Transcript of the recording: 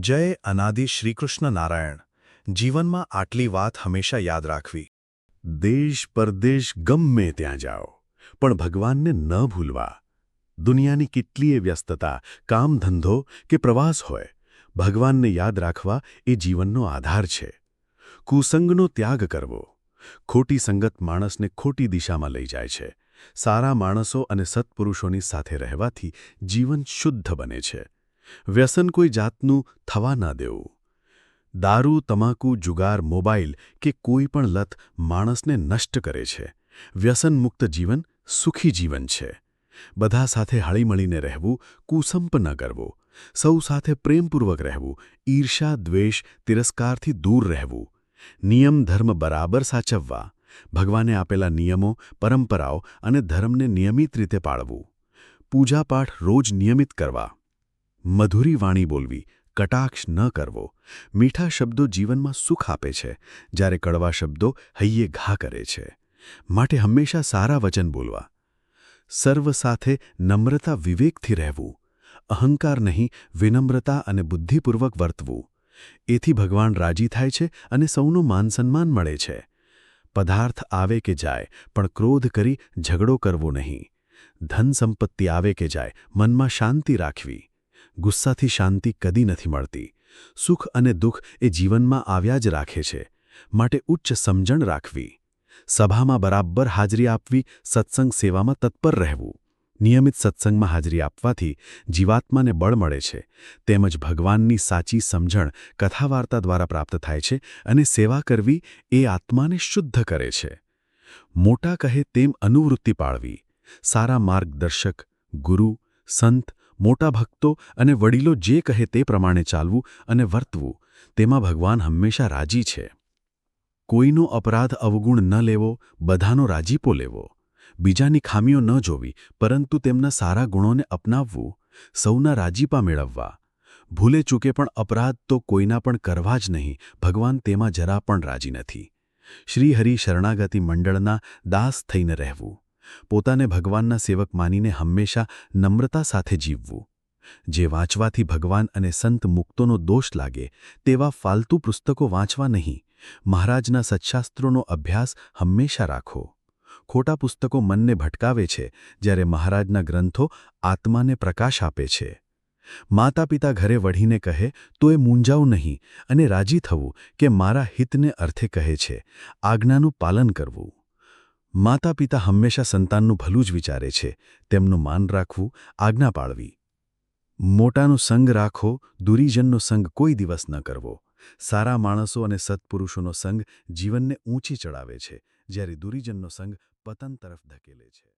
જય અનાદિ શ્રીકૃષ્ણ નારાયણ. જીવનમાં આટલી વાત હંમેશા યાદ રાખવી. દેશ પરદેશ ગમે ત્યાં જાઓ, પણ ભગવાનને ન ભૂલવા. દુનિયાની કેટલીય વ્યસ્તતા, કામ ધંધો કે પ્રવાસ હોય, ભગવાનને યાદ રાખવા એ જીવનનો આધાર છે. કુસંગનો ત્યાગ કરવો. ખોટી સંગત માણસને ખોટી દિશામાં લઈ જાય છે. સારા માણસો અને સત્પુરુષોની સાથે રહેવાથી જીવન શુદ્ધ બને છે. વ્યસન કોઈ જાતનું થવા ના દેવું. દારૂ, તમાકુ, જુગાર, મોબાઈલ કે કોઈ પણ લત માણસને નષ્ટ કરે છે. વ્યસનમુક્ત જીવન સુખી જીવન છે. બધા સાથે હળીમળીને રહેવું, કુસંપ ન કરવો. સૌ સાથે પ્રેમપૂર્વક રહેવું ઈર્ષા દ્વેષ, તિરસ્કારથી દૂર રહેવું. નિયમ, ધર્મ બરાબર સાચવવા. ભગવાને આપેલા નિયમો, પરંપરાઓ અને ધર્મને નિયમિત રીતે પાળવું. પૂજાપાઠ રોજ નિયમિત કરવા. મધુરી વાણી બોલવી, કટાક્ષ ન કરવો. મીઠા શબ્દો જીવનમાં સુખ આપે છે, જ્યારે કડવા શબ્દો હૈયે ઘા કરે છે. માટે હંમેશા સારા વચન બોલવા. સર્વ સાથે નમ્રતા વિવેકથી રહેવું. અહંકાર નહીં, વિનમ્રતા અને બુદ્ધિપૂર્વક વર્તવું. એથી ભગવાન રાજી થાય છે અને સૌનું માનસન્માન મળે છે. પદાર્થ આવે કે જાય, પણ ક્રોધ કરી ઝઘડો કરવો નહીં. ધન સંપત્તિ આવે કે જાય, મનમાં શાંતિ રાખવી. ગુસ્સાથી શાંતિ કદી નથી મળતી. સુખ અને દુઃખ એ જીવનમાં આવ્યા જ રાખે છે. માટે ઉચ્ચ સમજણ રાખવી. સભામાં બરાબર હાજરી આપવી, સત્સંગ સેવામાં તત્પર રહેવું. નિયમિત સત્સંગમાં હાજરી આપવાથી જીવાત્માને બળ મળે છે. તેમજ ભગવાનની સાચી સમજણ કથાવાર્તા દ્વારા પ્રાપ્ત થાય છે અને સેવા કરવી એ આત્માને શુદ્ધ કરે છે. મોટા કહે તેમ અનુવૃત્તિ પાળવી. સારા માર્ગદર્શક, ગુરુ, સંત મોટા ભક્તો અને વડીલો જે કહે તે પ્રમાણે ચાલવું અને વર્તવું, તેમાં ભગવાન હંમેશા રાજી છે. કોઈનો અપરાધ અવગુણ ન લેવો, બધાનો રાજીપો લેવો. બીજાની ખામીઓ ન જોવી, પરંતુ તેમના સારા ગુણોને અપનાવવું, સૌના રાજીપા મેળવવા. ભૂલે ચૂકે પણ અપરાધ તો કોઈના પણ કરવા જ નહીં, ભગવાન તેમાં જરા પણ રાજી નથી. શ્રીહરિ શરણાગતિ મંડળના દાસ થઈને રહેવું. પોતાને ભગવાનના સેવક માનીને હંમેશા નમ્રતા સાથે જીવવું. જે વાંચવાથી ભગવાન અને સંત મુક્તોનો દોષ લાગે, તેવા ફાલતુ પુસ્તકો વાંચવા નહીં. મહારાજના સચ્શાસ્ત્રોનો અભ્યાસ હંમેશા રાખો. ખોટા પુસ્તકો મનને ભટકાવે છે, જ્યારે મહારાજના ગ્રંથો આત્માને પ્રકાશ આપે છે. માતા પિતા ઘરે વઢીને કહે, તો એ મૂંઝાવું નહીં અને રાજી થવું કે મારા હિતને અર્થે કહે છે. આજ્ઞાનું પાલન કરવું. માતા પિતા હંમેશા સંતાનનું ભલું જ વિચારે છે, તેમનું માન રાખવું, આજ્ઞા પાળવી. મોટાનો સંગ રાખો, દુરીજનનો સંગ કોઈ દિવસ ન કરવો. સારા માણસો અને સત્પુરુષોનો સંગ જીવનને ઊંચી ચડાવે છે, જ્યારે દુરીજનનો સંગ પતન તરફ ધકેલે છે.